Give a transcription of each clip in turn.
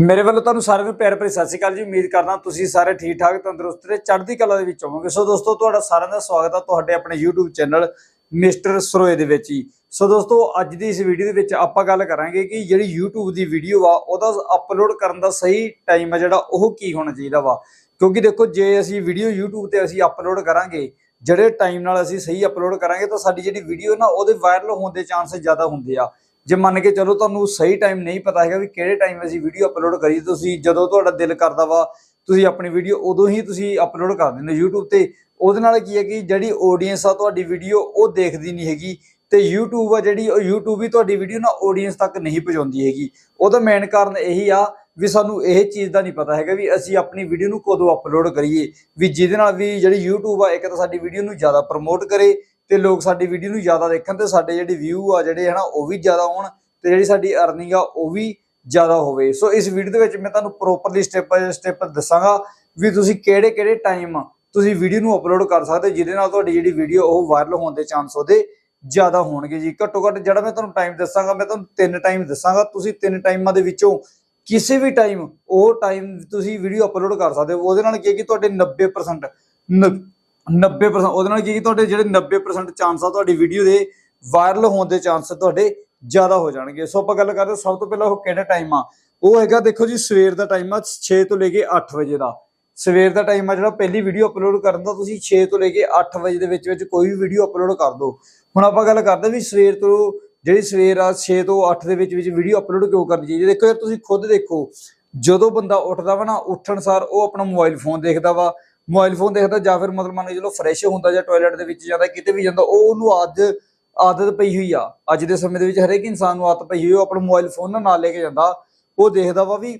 ਮੇਰੇ ਵੱਲੋਂ ਤੁਹਾਨੂੰ ਸਾਰਿਆਂ ਨੂੰ ਪਿਆਰ ਭਰੀ ਸਤਿ ਸ਼੍ਰੀ ਅਕਾਲ ਜੀ। ਉਮੀਦ ਕਰਦਾ ਤੁਸੀਂ ਸਾਰੇ ਠੀਕ ਠਾਕ ਤੰਦਰੁਸਤ ਤੇ ਚੜ੍ਹਦੀ ਕਲਾ ਦੇ ਵਿੱਚ ਹੋਵੋਗੇ। ਸੋ ਦੋਸਤੋ, ਤੁਹਾਡਾ ਸਾਰਿਆਂ ਦਾ ਸਵਾਗਤ ਹੈ ਤੁਹਾਡੇ ਆਪਣੇ YouTube ਚੈਨਲ ਮਿਸਟਰ ਸਰੋਏ ਦੇ ਵਿੱਚ ਹੀ। ਸੋ ਦੋਸਤੋ, ਅੱਜ ਦੀ ਇਸ ਵੀਡੀਓ ਦੇ ਵਿੱਚ ਆਪਾਂ ਗੱਲ ਕਰਾਂਗੇ ਕਿ ਜਿਹੜੀ YouTube ਦੀ ਵੀਡੀਓ ਆ, ਉਹਦਾ ਅਪਲੋਡ ਕਰਨ ਦਾ ਸਹੀ ਟਾਈਮ ਆ ਜਿਹੜਾ, ਉਹ ਕੀ ਹੋਣਾ ਚਾਹੀਦਾ ਵਾ। ਕਿਉਂਕਿ ਦੇਖੋ, ਜੇ ਅਸੀਂ ਵੀਡੀਓ YouTube ਤੇ ਅਸੀਂ ਅਪਲੋਡ ਕਰਾਂਗੇ, ਜਿਹੜੇ ਟਾਈਮ ਨਾਲ ਅਸੀਂ ਸਹੀ ਅਪਲੋਡ ਕਰਾਂਗੇ, ਤਾਂ ਸਾਡੀ ਜਿਹੜੀ ਵੀਡੀਓ ਨਾ, ਉਹਦੇ ਵਾਇਰਲ ਹੋਣ ਦੇ ਚਾਂਸ ਜ਼ਿਆਦਾ ਹੁੰਦੇ ਆ। ਜੇ ਮੰਨ ਕੇ ਚਲੋ ਤੁਹਾਨੂੰ ਸਹੀ ਟਾਈਮ ਨਹੀਂ ਪਤਾ ਹੈਗਾ ਵੀ ਕਿਹੜੇ ਟਾਈਮ ਅਸੀਂ ਵੀਡੀਓ ਅਪਲੋਡ ਕਰੀ ਤੁਸੀਂ ਜਦੋਂ ਤੁਹਾਡਾ ਦਿਲ ਕਰਦਾ ਵਾ, ਤੁਸੀਂ ਆਪਣੀ ਵੀਡੀਓ ਉਦੋਂ ਹੀ ਤੁਸੀਂ ਅਪਲੋਡ ਕਰ ਦਿੰਦੇ ਹੋ YouTube ਤੇ। ਉਹਦੇ ਨਾਲ ਕੀ ਹੈ ਕਿ ਜਿਹੜੀ ਆਡੀਅנס ਆ ਤੁਹਾਡੀ ਵੀਡੀਓ ਉਹ ਦੇਖਦੀ ਨਹੀਂ ਹੈਗੀ ਤੇ YouTube ਆ ਜਿਹੜੀ, ਉਹ YouTube ਵੀ ਤੁਹਾਡੀ ਵੀਡੀਓ ਨਾ ਆਡੀਅנס ਤੱਕ ਨਹੀਂ ਪਹੁੰਚਾਉਂਦੀ ਹੈਗੀ। ਉਹਦਾ ਮੇਨ ਕਾਰਨ ਇਹੀ ਆ ਵੀ ਸਾਨੂੰ ਇਹ ਚੀਜ਼ ਦਾ ਨਹੀਂ ਪਤਾ ਹੈਗਾ ਵੀ ਅਸੀਂ ਆਪਣੀ ਵੀਡੀਓ ਨੂੰ ਕਦੋਂ ਅਪਲੋਡ ਕਰੀਏ। ਵੀ ਜਿਹਦੇ ਨਾਲ ਵੀ ਜਿਹੜੀ YouTube ਆ, ਇੱਕ ਤਾਂ ਸਾਡੀ ਵੀਡੀਓ ਨੂੰ ਜ਼ਿਆਦਾ ਪ੍ਰਮੋਟ ਕਰੇ ਤੇ ਲੋਕ ਸਾਡੀ ਵੀਡੀਓ ਨੂੰ ਜ਼ਿਆਦਾ ਦੇਖਣ ਤੇ ਸਾਡੇ ਜਿਹੜੇ ਵਿਊ ਆ ਜਿਹੜੇ ਹਨਾ, ਉਹ ਵੀ ਜ਼ਿਆਦਾ ਹੋਣ ਤੇ ਜਿਹੜੀ ਸਾਡੀ ਅਰਨਿੰਗ ਆ, ਉਹ ਵੀ ਜ਼ਿਆਦਾ ਹੋਵੇ। ਸੋ ਇਸ ਵੀਡੀਓ ਦੇ ਵਿੱਚ ਮੈਂ ਤੁਹਾਨੂੰ ਪ੍ਰੋਪਰਲੀ ਸਟੈਪ ਬਾਈ ਸਟੈਪ ਦੱਸਾਂਗਾ ਵੀ ਤੁਸੀਂ ਕਿਹੜੇ ਕਿਹੜੇ ਟਾਈਮ ਤੁਸੀਂ ਵੀਡੀਓ ਨੂੰ ਅਪਲੋਡ ਕਰ ਸਕਦੇ, ਜਿਹਦੇ ਨਾਲ ਤੁਹਾਡੀ ਜਿਹੜੀ ਵੀਡੀਓ ਉਹ ਵਾਇਰਲ ਹੋਣ ਦੇ ਚਾਂਸ ਉਹਦੇ ਜ਼ਿਆਦਾ ਹੋਣਗੇ ਜੀ। ਘੱਟੋ ਘੱਟ ਜਿਹੜਾ ਮੈਂ ਤੁਹਾਨੂੰ ਟਾਈਮ ਦੱਸਾਂਗਾ, ਮੈਂ ਤੁਹਾਨੂੰ ਤਿੰਨ ਟਾਈਮ ਦੱਸਾਂਗਾ। ਤੁਸੀਂ ਤਿੰਨ ਟਾਈਮਾਂ ਦੇ ਵਿੱਚੋਂ ਕਿਸੇ ਵੀ ਟਾਈਮ ਉਹ ਟਾਈਮ ਤੁਸੀਂ ਵੀਡੀਓ ਅਪਲੋਡ ਕਰ ਸਕਦੇ ਹੋ। ਉਹਦੇ ਨਾਲ ਕੀ ਹੈ ਕਿ ਤੁਹਾਡੇ 90% ਨ- 90% ਉਹਦੇ ਨਾਲ ਕੀ ਹੈ ਤੁਹਾਡੇ ਜਿਹੜੇ 90% ਚਾਂਸ ਆ ਤੁਹਾਡੀ ਵੀਡੀਓ ਦੇ ਵਾਇਰਲ ਹੋਣ ਦੇ ਚਾਂਸ ਤੁਹਾਡੇ ਜ਼ਿਆਦਾ ਹੋ ਜਾਣਗੇ। ਸੋ ਆਪਾਂ ਗੱਲ ਕਰਦੇ ਸਭ ਤੋਂ ਪਹਿਲਾਂ ਉਹ ਕਿਹੜਾ ਟਾਈਮ ਆ? ਉਹ ਹੈਗਾ ਦੇਖੋ ਜੀ, ਸਵੇਰ ਦਾ ਟਾਈਮ ਆ 6 ਤੋਂ ਲੈ ਕੇ 8 ਵਜੇ ਦਾ। ਸਵੇਰ ਦਾ ਟਾਈਮ ਆ ਜਿਹੜਾ ਪਹਿਲੀ ਵੀਡੀਓ ਅਪਲੋਡ ਕਰਨ ਦਾ, ਤੁਸੀਂ 6 ਤੋਂ ਲੈ ਕੇ 8 ਵਜੇ ਦੇ ਵਿੱਚ ਵਿੱਚ ਕੋਈ ਵੀ ਵੀਡੀਓ ਅਪਲੋਡ ਕਰ ਦਿਓ। ਹੁਣ ਆਪਾਂ ਗੱਲ ਕਰਦੇ ਵੀ ਸਵੇਰ ਤੋਂ, ਜਿਹੜੀ ਸਵੇਰ ਆ 6 ਤੋਂ 8 ਦੇ ਵਿੱਚ ਵਿੱਚ ਵੀਡੀਓ ਅਪਲੋਡ ਕਿਉਂ ਕਰਨੀ ਚਾਹੀਦੀ ਦੇਖੋ ਯਾਰ, ਤੁਸੀਂ ਖੁਦ ਦੇਖੋ, ਜਦੋਂ ਬੰਦਾ ਉੱਠਦਾ ਵਾ ਨਾ, ਉੱਠਣ ਸਾਰ ਉਹ ਆਪਣਾ ਮੋਬਾਈਲ ਫੋਨ ਦੇਖਦਾ ਵਾ। ਮੋਬਾਈਲ ਫੋਨ ਦੇਖਦਾ ਜਾਂ ਫਿਰ ਮਤਲਬ ਮੰਨ ਕੇ ਚਲੋ ਫਰੈਸ਼ ਹੁੰਦਾ ਜਾਂ ਟਾਇਲਟ ਦੇ ਵਿੱਚ ਜਾਂਦਾ, ਕਿਤੇ ਵੀ ਜਾਂਦਾ, ਉਹ ਉਹਨੂੰ ਅੱਜ ਆਦਤ ਪਈ ਹੋਈ ਆ। ਅੱਜ ਦੇ ਸਮੇਂ ਦੇ ਵਿੱਚ ਹਰੇਕ ਇਨਸਾਨ ਨੂੰ ਆਦਤ ਪਈ ਹੋਈ ਉਹ ਆਪਣਾ ਮੋਬਾਈਲ ਫੋਨ ਨਾਲ ਨਾਲ ਲੈ ਕੇ ਜਾਂਦਾ। ਉਹ ਦੇਖਦਾ ਵਾ ਵੀ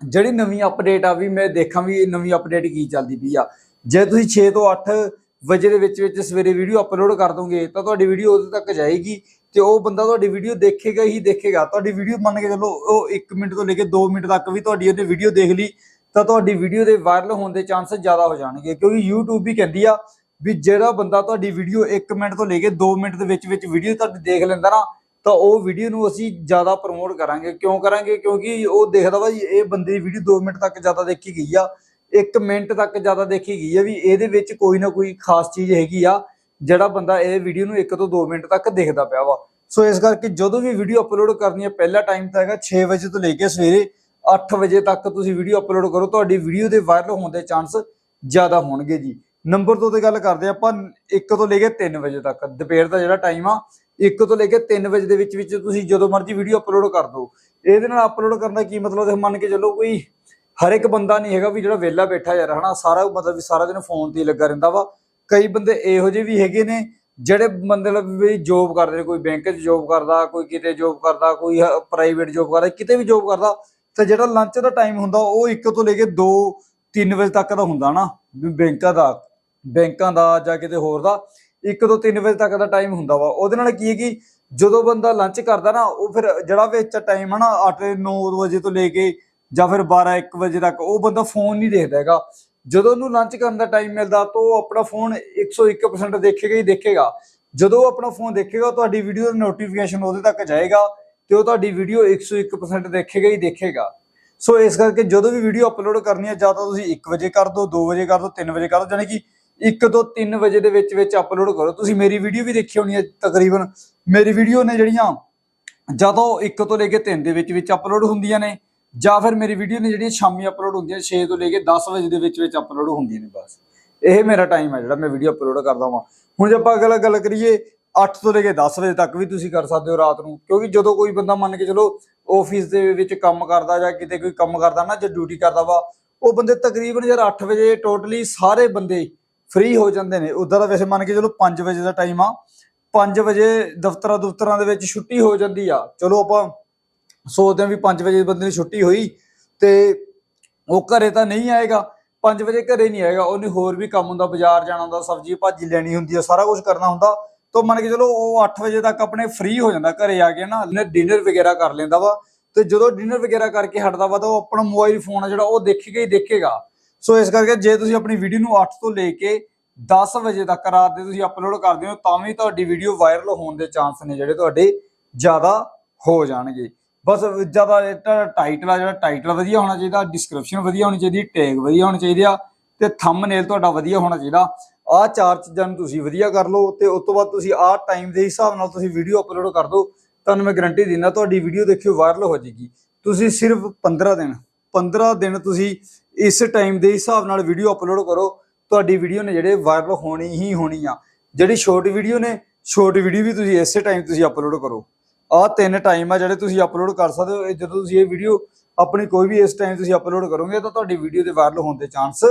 ਜਿਹੜੀ ਨਵੀਂ ਅਪਡੇਟ ਆ ਵੀ ਮੈਂ ਦੇਖਾਂ ਵੀ ਨਵੀਂ ਅਪਡੇਟ ਕੀ ਚੱਲਦੀ ਪਈ ਆ। ਜੇ ਤੁਸੀਂ 6 ਤੋਂ 8 ਵਜੇ ਦੇ ਵਿੱਚ ਵਿੱਚ ਸਵੇਰੇ ਵੀਡੀਓ ਅਪਲੋਡ ਕਰ ਦੋਗੇ, ਤਾਂ ਤੁਹਾਡੀ ਵੀਡੀਓ ਉਦੋਂ ਤੱਕ ਜਾਏਗੀ ਤੇ ਉਹ ਬੰਦਾ ਤੁਹਾਡੀ ਵੀਡੀਓ ਦੇਖੇਗਾ ਹੀ ਦੇਖੇਗਾ। ਤੁਹਾਡੀ ਵੀਡੀਓ ਮੰਨ ਕੇ ਚੱਲੋ ਉਹ 1 ਮਿੰਟ ਤੋਂ ਲੈ ਕੇ 2 ਮਿੰਟ ਤੱਕ ਵੀ ਤੁਹਾਡੀ ਉਹਨੇ ਵੀਡੀਓ ਦੇਖ ਲਈ ਤਾਂ ਤੁਹਾਡੀ ਵੀਡੀਓ ਦੇ ਵਾਇਰਲ ਹੋਣ ਦੇ ਚਾਂਸ ਜ਼ਿਆਦਾ ਹੋ ਜਾਣਗੇ। ਕਿਉਂਕਿ YouTube ਵੀ ਕਹਿੰਦੀ ਆ ਵੀ ਜਿਹੜਾ ਬੰਦਾ ਤੁਹਾਡੀ ਵੀਡੀਓ 1 ਮਿੰਟ ਤੋਂ ਲੈ ਕੇ 2 ਮਿੰਟ ਦੇ ਵਿੱਚ ਵਿੱਚ ਵੀਡੀਓ ਤੁਹਾਡੀ ਦੇਖ ਲੈਂਦਾ ਨਾ, ਤਾਂ ਉਹ ਵੀਡੀਓ ਨੂੰ ਅਸੀਂ ਜ਼ਿਆਦਾ ਪ੍ਰਮੋਟ ਕਰਾਂਗੇ। ਕਿਉਂ ਕਰਾਂਗੇ? ਕਿਉਂਕਿ ਉਹ ਦੇਖਦਾ ਵਾ ਜੀ, ਇਹ ਬੰਦੇ ਦੀ ਵੀਡੀਓ 2 ਮਿੰਟ ਤੱਕ ਜ਼ਿਆਦਾ ਦੇਖੀ ਗਈ ਆ 1 ਮਿੰਟ ਤੱਕ ਜ਼ਿਆਦਾ ਦੇਖੀ ਗਈ ਆ ਵੀ ਇਹਦੇ ਵਿੱਚ ਕੋਈ ਨਾ ਕੋਈ ਖਾਸ ਚੀਜ਼ ਹੈਗੀ ਆ, ਜਿਹੜਾ ਬੰਦਾ ਇਹ ਵੀਡੀਓ ਨੂੰ 1 ਤੋਂ 2 ਮਿੰਟ ਤੱਕ ਦੇਖਦਾ ਪਿਆ ਵਾ। ਸੋ ਇਸ ਕਰਕੇ ਜਦੋਂ ਵੀ ਵੀਡੀਓ ਅਪਲੋਡ ਕਰਨੀ ਹੈ ਪਹਿਲਾ ਟਾਈਮ ਤਾਂ ਹੈਗਾ 6 ਵਜੇ ਤੋਂ ਲੈ ਕੇ ਸਵੇਰੇ 8 ਵਜੇ ਤੱਕ ਤੁਸੀਂ ਵੀਡੀਓ ਅਪਲੋਡ ਕਰੋ, ਤੁਹਾਡੀ ਵੀਡੀਓ ਦੇ ਵਾਇਰਲ ਹੋਣ ਦੇ ਚਾਂਸ ਜ਼ਿਆਦਾ ਹੋਣਗੇ ਜੀ। ਨੰਬਰ 2 ਤੇ ਗੱਲ ਕਰਦੇ ਹਾਂ ਆਪਾਂ 1 ਤੋਂ ਲੈ ਕੇ 3 ਵਜੇ ਤੱਕ। ਦੁਪਹਿਰ ਦਾ ਜਿਹੜਾ ਟਾਈਮ ਆ 1 ਤੋਂ ਲੈ ਕੇ 3 ਵਜੇ ਦੇ ਵਿੱਚ ਵਿੱਚ ਤੁਸੀਂ ਜਦੋਂ ਮਰਜ਼ੀ ਵੀਡੀਓ ਅਪਲੋਡ ਕਰ ਦਿਓ। ਇਹਦੇ ਨਾਲ ਅਪਲੋਡ ਕਰਨ ਦਾ ਕੀ ਮਤਲਬ ਹੈ? ਮੰਨ ਕੇ ਚੱਲੋ ਕੋਈ ਹਰ ਇੱਕ ਬੰਦਾ ਨਹੀਂ ਹੈਗਾ ਵੀ ਜਿਹੜਾ ਵਿਹਲਾ ਬੈਠਾ ਯਾਰ, ਹਨਾ? ਸਾਰਾ ਮਤਲਬ ਵੀ ਸਾਰਾ ਦਿਨ ਫੋਨ ਤੇ ਹੀ ਲੱਗਾ ਰਹਿੰਦਾ ਵਾ। ਕਈ ਬੰਦੇ ਇਹੋ ਜਿਹੇ ਵੀ ਹੈਗੇ ਨੇ, ਜਿਹੜੇ ਮਤਲਬ ਵੀ ਜੋਬ ਕਰਦੇ ਨੇ, ਕੋਈ ਬੈਂਕ 'ਚ ਜੋਬ ਕਰਦਾ, ਕੋਈ ਕਿਤੇ ਜੋਬ ਕਰਦਾ, ਕੋਈ ਪ੍ਰਾਈਵੇਟ ਜੋਬ ਕਰਦਾ, ਕਿਤੇ ਵੀ ਜੋਬ ਕਰਦਾ ਤੇ ਜਿਹੜਾ ਲੰਚ ਦਾ ਟਾਈਮ ਹੁੰਦਾ, ਉਹ 1 ਤੋਂ ਲੈ ਕੇ 2 3 ਵਜੇ ਤੱਕ ਦਾ ਹੁੰਦਾ ਨਾ ਬੈਂਕਾਂ ਦਾ ਬੈਂਕਾਂ ਦਾ ਜਾਂ ਕਿਤੇ ਹੋਰ ਦਾ 1 ਤੋਂ 3 ਵਜੇ ਤੱਕ ਦਾ ਟਾਈਮ ਹੁੰਦਾ ਵਾ। ਉਹਦੇ ਨਾਲ ਕੀ ਹੈ ਕਿ ਜਦੋਂ ਬੰਦਾ ਲੰਚ ਕਰਦਾ ਨਾ, ਉਹ ਫਿਰ ਜਿਹੜਾ ਵਿੱਚ ਟਾਈਮ ਹੈ ਨਾ 8 9 ਵਜੇ ਤੋਂ ਲੈ ਕੇ ਜਾਂ ਫਿਰ 12 1 ਵਜੇ ਤੱਕ, ਉਹ ਬੰਦਾ ਫੋਨ ਨਹੀਂ ਦੇਖਦਾ ਹੈਗਾ। ਜਦੋਂ ਉਹਨੂੰ ਲੰਚ ਕਰਨ ਦਾ ਟਾਈਮ ਮਿਲਦਾ, ਤਾਂ ਉਹ ਆਪਣਾ ਫੋਨ 101% ਦੇਖੇਗਾ ਹੀ ਦੇਖੇਗਾ। ਜਦੋਂ ਉਹ ਆਪਣਾ ਫੋਨ ਦੇਖੇਗਾ, ਤੁਹਾਡੀ ਵੀਡੀਓ ਦਾ ਨੋਟੀਫਿਕੇਸ਼ਨ ਉਹਦੇ ਤੱਕ ਜਾਏਗਾ। ਤੇ ਉਹ ਤੁਹਾਡੀ ਵੀਡੀਓ 101% ਦੇਖੇਗਾ ਹੀ ਦੇਖੇਗਾ। ਸੋ ਇਸ ਕਰਕੇ ਜਦੋਂ ਵੀ ਵੀਡੀਓ ਅਪਲੋਡ ਕਰਨੀ ਹੈ ਜਾਂ ਤਾਂ ਤੁਸੀਂ 1 ਵਜੇ ਕਰ ਦਿਓ 2 ਵਜੇ ਕਰ ਦਿਓ 3 ਵਜੇ ਕਰ ਦਿਓ ਯਾਨੀ ਕਿ 1 ਤੋਂ 3 ਵਜੇ ਦੇ ਵਿੱਚ ਵਿੱਚ ਅਪਲੋਡ ਕਰੋ। ਤੁਸੀਂ ਮੇਰੀ ਵੀਡੀਓ ਵੀ ਦੇਖੀ ਹੋਣੀ ਹੈ ਤਕਰੀਬਨ। ਮੇਰੀ ਵੀਡੀਓ ਨੇ ਜਿਹੜੀਆਂ ਜਦੋਂ 1 ਤੋਂ ਲੈ ਕੇ 3 ਦੇ ਵਿੱਚ ਵਿੱਚ ਅਪਲੋਡ ਹੁੰਦੀਆਂ ਨੇ, ਜਾਂ ਫਿਰ ਮੇਰੀ ਵੀਡੀਓ ਨੇ ਜਿਹੜੀਆਂ ਸ਼ਾਮੀ ਅਪਲੋਡ ਹੁੰਦੀਆਂ 6 ਤੋਂ ਲੈ ਕੇ 10 ਵਜੇ ਦੇ ਵਿੱਚ ਵਿੱਚ ਅਪਲੋਡ ਹੁੰਦੀਆਂ ਨੇ ਬਸ। ਇਹ ਮੇਰਾ ਟਾਈਮ ਹੈ ਜਿਹੜਾ ਮੈਂ ਵੀਡੀਓ ਅਪਲੋਡ ਕਰਦਾ ਹਾਂ ਹੁਣ ਜੇ ਆਪਾਂ ਅਗਲਾ ਗੱਲ ਕਰੀਏ 8 ਤੋਂ ਲੈ ਕੇ 10 ਵਜੇ ਤੱਕ ਵੀ ਤੁਸੀਂ ਕਰ ਸਕਦੇ ਹੋ ਰਾਤ ਨੂੰ, ਕਿਉਂਕਿ ਜਦੋਂ ਕੋਈ ਬੰਦਾ ਮੰਨ ਕੇ ਚਲੋ ਆਫਿਸ ਦੇ ਵਿੱਚ ਕੰਮ ਕਰਦਾ ਜਾਂ ਕਿਤੇ ਕੋਈ ਕੰਮ ਕਰਦਾ ਨਾ ਜੇ ਡਿਊਟੀ ਕਰਦਾ ਵਾ, ਉਹ ਬੰਦੇ ਤਕਰੀਬਨ ਯਾਰ 8 ਵਜੇ ਟੋਟਲੀ ਸਾਰੇ ਬੰਦੇ ਫ੍ਰੀ ਹੋ ਜਾਂਦੇ ਨੇ। ਉਦਾਂ ਦਾ ਵੈਸੇ ਮੰਨ ਕੇ ਚਲੋ 5 ਵਜੇ ਦਾ ਟਾਈਮ ਆ 5 ਵਜੇ ਦਫ਼ਤਰਾਂ ਦਫ਼ਤਰਾਂ ਦੇ ਵਿੱਚ ਛੁੱਟੀ ਹੋ ਜਾਂਦੀ ਆ। ਚਲੋ ਆਪਾਂ ਸੋਚਦੇ ਹਾਂ ਵੀ 5 ਵਜੇ ਬੰਦੇ ਨੂੰ ਛੁੱਟੀ ਹੋਈ ਤੇ ਉਹ ਘਰੇ ਤਾਂ ਨਹੀਂ ਆਏਗਾ 5 ਵਜੇ ਘਰੇ ਨਹੀਂ ਆਏਗਾ, ਉਹਨੇ ਹੋਰ ਵੀ ਕੰਮ ਹੁੰਦਾ, ਬਾਜ਼ਾਰ ਜਾਣਾ ਹੁੰਦਾ, ਸਬਜ਼ੀ ਭਾਜੀ ਲੈਣੀ ਹੁੰਦੀ ਆ, ਸਾਰਾ ਕੁਝ ਕਰਨਾ ਹੁੰਦਾ। ਤਾਂ ਮੰਨ ਕੇ ਚਲੋ ਉਹ 8 ਵਜੇ ਤੱਕ ਆਪਣੇ ਫ੍ਰੀ ਹੋ ਜਾਂਦਾ, ਘਰੇ ਆ ਕੇ ਨਾ ਡਿਨਰ ਵਗੈਰਾ ਕਰ ਲੈਂਦਾ ਵਾ। ਤੇ ਜਦੋਂ ਡਿਨਰ ਵਗੈਰਾ ਕਰਕੇ ਹਟਦਾ ਵਾ, ਤਾਂ ਉਹ ਆਪਣਾ ਮੋਬਾਈਲ ਫੋਨ ਆ ਜਿਹੜਾ, ਉਹ ਦੇਖੇਗਾ ਹੀ ਦੇਖੇਗਾ। ਸੋ ਇਸ ਕਰਕੇ ਜੇ ਤੁਸੀਂ ਆਪਣੀ ਵੀਡੀਓ ਨੂੰ 8 ਤੋਂ ਲੈ ਕੇ 10 ਵਜੇ ਤੱਕ ਰਾਤ ਦੇ ਤੁਸੀਂ ਅਪਲੋਡ ਕਰਦੇ ਹੋ, ਤਾਂ ਵੀ ਤੁਹਾਡੀ ਵੀਡੀਓ ਵਾਇਰਲ ਹੋਣ ਦੇ ਚਾਂਸ ਨੇ ਜਿਹੜੇ ਤੁਹਾਡੇ ਜ਼ਿਆਦਾ ਹੋ ਜਾਣਗੇ। ਬਸ ਜ਼ਿਆਦਾ ਟਾਈਟਲ ਆ, ਜਿਹੜਾ ਟਾਈਟਲ ਵਧੀਆ ਹੋਣਾ ਚਾਹੀਦਾ ਡਿਸਕ੍ਰਿਪਸ਼ਨ ਵਧੀਆ ਹੋਣੀ ਚਾਹੀਦੀ ਟੈਗ ਵਧੀਆ ਹੋਣੀ ਚਾਹੀਦੀ ਆ, ਤੇ ਥੰਬਨੇਲ ਤੁਹਾਡਾ ਵਧੀਆ ਹੋਣਾ ਚਾਹੀਦਾ। ਆਹ ਚਾਰ ਚੀਜ਼ਾਂ ਨੂੰ ਤੁਸੀਂ ਵਧੀਆ ਕਰ ਲਓ ਤੇ ਉਸ ਤੋਂ ਬਾਅਦ ਤੁਸੀਂ ਆਹ ਟਾਈਮ ਦੇ ਹਿਸਾਬ ਨਾਲ ਤੁਸੀਂ ਵੀਡੀਓ ਅਪਲੋਡ ਕਰ ਦਿਓ, ਤੁਹਾਨੂੰ ਮੈਂ ਗਰੰਟੀ ਦਿੰਦਾ ਤੁਹਾਡੀ ਵੀਡੀਓ ਦੇਖਿਓ ਵਾਇਰਲ ਹੋ ਜਾਏਗੀ। ਤੁਸੀਂ ਸਿਰਫ 15 ਦਿਨ 15 ਦਿਨ ਤੁਸੀਂ ਇਸ ਟਾਈਮ ਦੇ ਹਿਸਾਬ ਨਾਲ ਵੀਡੀਓ ਅਪਲੋਡ ਕਰੋ, ਤੁਹਾਡੀ ਵੀਡੀਓ ਨੇ ਜਿਹੜੇ ਵਾਇਰਲ ਹੋਣੀ ਹੀ ਹੋਣੀ ਆ। ਜਿਹੜੀ ਸ਼ਾਰਟ ਵੀਡੀਓ ਨੇ ਸ਼ਾਰਟ ਵੀਡੀਓ ਵੀ ਤੁਸੀਂ ਇਸੇ ਟਾਈਮ ਤੁਸੀਂ ਅਪਲੋਡ ਕਰੋ। ਆਹ ਤਿੰਨ ਟਾਈਮ ਆ ਜਿਹੜੇ ਤੁਸੀਂ ਅਪਲੋਡ ਕਰ ਸਕਦੇ ਹੋ। ਜਦੋਂ ਤੁਸੀਂ ਇਹ ਵੀਡੀਓ ਆਪਣੀ ਕੋਈ ਵੀ ਇਸ ਟਾਈਮ ਤੁਸੀਂ ਅਪਲੋਡ ਕਰੋਗੇ ਤਾਂ ਤੁਹਾਡੀ ਵੀਡੀਓ ਦੇ ਵਾਇਰਲ ਹੋਣ ਦੇ ਚਾਂਸ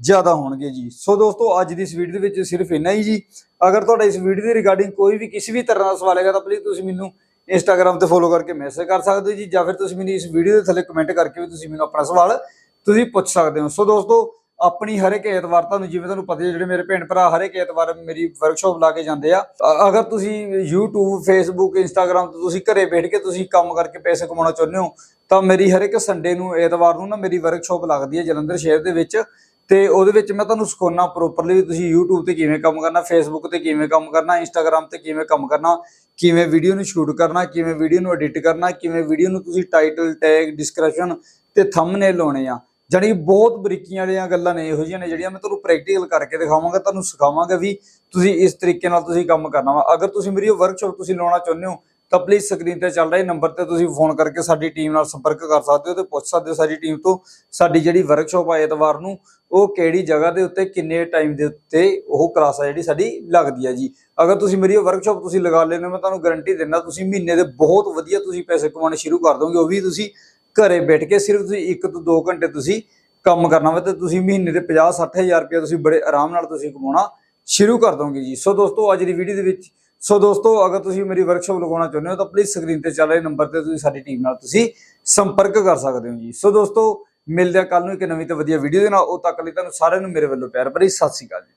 ਜ਼ਿਆਦਾ ਹੋਣਗੇ ਜੀ। ਸੋ ਦੋਸਤੋ, ਅੱਜ ਦੀ ਇਸ ਵੀਡੀਓ ਦੇ ਵਿੱਚ ਸਿਰਫ ਇੰਨਾ ਹੀ ਜੀ। ਅਗਰ ਤੁਹਾਡਾ ਇਸ ਵੀਡੀਓ ਦੇ ਰਿਗਾਰਡਿੰਗ ਕੋਈ ਵੀ ਕਿਸੇ ਵੀ ਤਰ੍ਹਾਂ ਦਾ ਸਵਾਲ ਹੈਗਾ, ਤਾਂ ਪਲੀਜ਼ ਤੁਸੀਂ ਮੈਨੂੰ ਇੰਸਟਾਗ੍ਰam ਤੇ ਫੋਲੋ ਕਰਕੇ ਮੈਸੇਜ ਕਰ ਸਕਦੇ ਹੋ ਜੀ, ਜਾਂ ਫਿਰ ਤੁਸੀਂ ਮੈਨੂੰ ਇਸ ਵੀਡੀਓ ਦੇ ਥੱਲੇ ਕਮੈਂਟ ਕਰਕੇ ਵੀ ਤੁਸੀਂ ਮੈਨੂੰ ਆਪਣਾ ਸਵਾਲ ਤੁਸੀਂ ਪੁੱਛ ਸਕਦੇ ਹੋ। ਸੋ ਦੋਸਤੋ, ਆਪਣੀ ਹਰ ਇੱਕ ਐਤਵਾਰ ਤੁਹਾਨੂੰ, ਜਿਵੇਂ ਤੁਹਾਨੂੰ ਪਤਾ ਜਿਹੜੇ ਮੇਰੇ ਭੈਣ ਭਰਾ ਹਰ ਇੱਕ ਐਤਵਾਰ ਮੇਰੀ ਵਰਕਸ਼ਾਪ ਲਾ ਕੇ ਜਾਂਦੇ ਆ ਅਗਰ ਤੁਸੀਂ YouTube, Facebook, Instagram ਤੋਂ ਤੁਸੀਂ ਘਰੇ ਬੈਠ ਕੇ ਤੁਸੀਂ ਕੰਮ ਕਰਕੇ ਪੈਸੇ ਕਮਾਉਣਾ ਚਾਹੁੰਦੇ ਹੋ, ਤਾਂ ਮੇਰੀ ਹਰ ਇੱਕ ਸੰਡੇ ਨੂੰ, ਐਤਵਾਰ ਨੂੰ ਨਾ ਮੇਰੀ ਵਰਕਸ਼ਾਪ ਲੱਗਦੀ ਹੈ ਜਲੰਧਰ ਸ਼ਹਿਰ ਦੇ ਵਿੱਚ। ਤੇ ਉਹਦੇ ਵਿੱਚ ਮੈਂ ਤੁਹਾਨੂੰ ਸਿਖਾਉਣਾ ਪ੍ਰੋਪਰਲੀ ਵੀ ਤੁਸੀਂ YouTube ਤੇ ਕਿਵੇਂ ਕੰਮ ਕਰਨਾ, Facebook ਤੇ ਕਿਵੇਂ ਕੰਮ ਕਰਨਾ, Instagram ਤੇ ਕਿਵੇਂ ਕੰਮ ਕਰਨਾ, ਕਿਵੇਂ ਵੀਡੀਓ ਨੂੰ ਸ਼ੂਟ ਕਰਨਾ, ਕਿਵੇਂ ਵੀਡੀਓ ਨੂੰ ਐਡਿਟ ਕਰਨਾ, ਕਿਵੇਂ ਵੀਡੀਓ ਨੂੰ ਤੁਸੀਂ ਟਾਈਟਲ ਟੈਗ ਡਿਸਕ੍ਰਿਪਸ਼ਨ ਤੇ ਥੰਬਨੇਲ ਲਾਉਣੇ ਆ। ਜਾਣੀ ਕਿ ਬਹੁਤ ਬਰੀਕੀਆਂ ਵਾਲੀਆਂ ਗੱਲਾਂ ਨੇ, ਇਹੋ ਜਿਹੀਆਂ ਨੇ ਜਿਹੜੀਆਂ ਮੈਂ ਤੁਹਾਨੂੰ ਪ੍ਰੈਕਟੀਕਲ ਕਰਕੇ ਦਿਖਾਵਾਂਗਾ, ਤੁਹਾਨੂੰ ਸਿਖਾਵਾਂਗਾ ਵੀ ਤੁਸੀਂ ਇਸ ਤਰੀਕੇ ਨਾਲ ਤੁਸੀਂ ਕੰਮ ਕਰਨਾ ਵਾ। ਅਗਰ ਤੁਸੀਂ ਮੇਰੀ ਵਰਕਸ਼ਾਪ ਤੁਸੀਂ ਲਾਉਣਾ ਚਾਹੁੰਦੇ ਹੋ, ਤਾਂ ਪਲੀਜ਼ ਸਕਰੀਨ ਤੇ ਚੱਲ ਰਹੇ ਨੰਬਰ ਤੇ ਤੁਸੀਂ ਫੋਨ ਕਰਕੇ ਸਾਡੀ ਟੀਮ ਨਾਲ ਸੰਪਰਕ ਕਰ ਸਕਦੇ ਹੋ ਤੇ ਪੁੱਛ ਸਕਦੇ ਹੋ ਸਾਡੀ ਟੀਮ ਤੋਂ ਸਾਡੀ ਜਿਹੜੀ ਵਰਕਸ਼ਾਪ ਆ ਐਤਵਾਰ ਨੂੰ ਉਹ ਕਿਹੜੀ ਜਗ੍ਹਾ ਦੇ ਉੱਤੇ, ਕਿੰਨੇ ਟਾਈਮ ਦੇ ਉੱਤੇ ਉਹ ਕਲਾਸ ਆ ਜਿਹੜੀ ਸਾਡੀ ਲੱਗਦੀ ਹੈ ਜੀ। ਅਗਰ ਤੁਸੀਂ ਮੇਰੀ ਵਰਕਸ਼ਾਪ ਤੁਸੀਂ ਲਗਾ ਲੈਣੇ ਮੈਂ ਤੁਹਾਨੂੰ ਗਾਰੰਟੀ ਦਿੰਦਾ, ਤੁਸੀਂ ਮਹੀਨੇ ਦੇ ਬਹੁਤ ਵਧੀਆ ਤੁਸੀਂ ਪੈਸੇ ਕਮਾਉਣੇ ਸ਼ੁਰੂ ਕਰ ਦੋਗੇ। ਉਹ ਵੀ ਤੁਸੀਂ ਘਰੇ ਬੈਠ ਕੇ ਸਿਰਫ ਤੁਸੀਂ 1 ਤੋਂ 2 ਘੰਟੇ ਤੁਸੀਂ ਕੰਮ ਕਰਨਾ ਵਾ ਤੇ ਤੁਸੀਂ ਮਹੀਨੇ ਦੇ 50 60000 ਰੁਪਏ ਤੁਸੀਂ ਬੜੇ ਆਰਾਮ ਨਾਲ ਤੁਸੀਂ ਕਮਾਉਣਾ ਸ਼ੁਰੂ ਕਰ ਦੋਗੇ ਜੀ। ਸੋ ਦੋਸਤੋ, ਅੱਜ ਦੀ ਵੀਡੀਓ ਦੇ ਵਿੱਚ, ਸੋ ਦੋਸਤੋ, ਅਗਰ ਤੁਸੀਂ ਮੇਰੀ ਵਰਕਸ਼ਾਪ ਲਗਾਉਣਾ ਚਾਹੁੰਦੇ ਹੋ, ਤਾਂ ਪਲੀਜ਼ ਸਕਰੀਨ ਤੇ ਚੱਲ ਰਹੇ ਨੰਬਰ ਤੇ ਤੁਸੀਂ ਸਾਡੀ ਟੀਮ ਨਾਲ ਤੁਸੀਂ ਸੰਪਰਕ ਕਰ ਸਕਦੇ ਹੋ ਜੀ। ਸੋ ਦੋਸਤੋ ਮਿਲਦੇ ਆ ਕੱਲ ਨੂੰ ਇੱਕ ਨਵੀਂ ਤੇ ਵਧੀਆ ਵੀਡੀਓ ਦੇ ਨਾਲ। ਉਹ ਤੱਕ ਲਈ ਤੁਹਾਨੂੰ ਸਾਰਿਆਂ ਨੂੰ ਮੇਰੇ ਵੱਲੋਂ ਪਿਆਰ ਭਰੀ ਸਤਿ ਸ਼੍ਰੀ ਅਕਾਲ ਜੀ।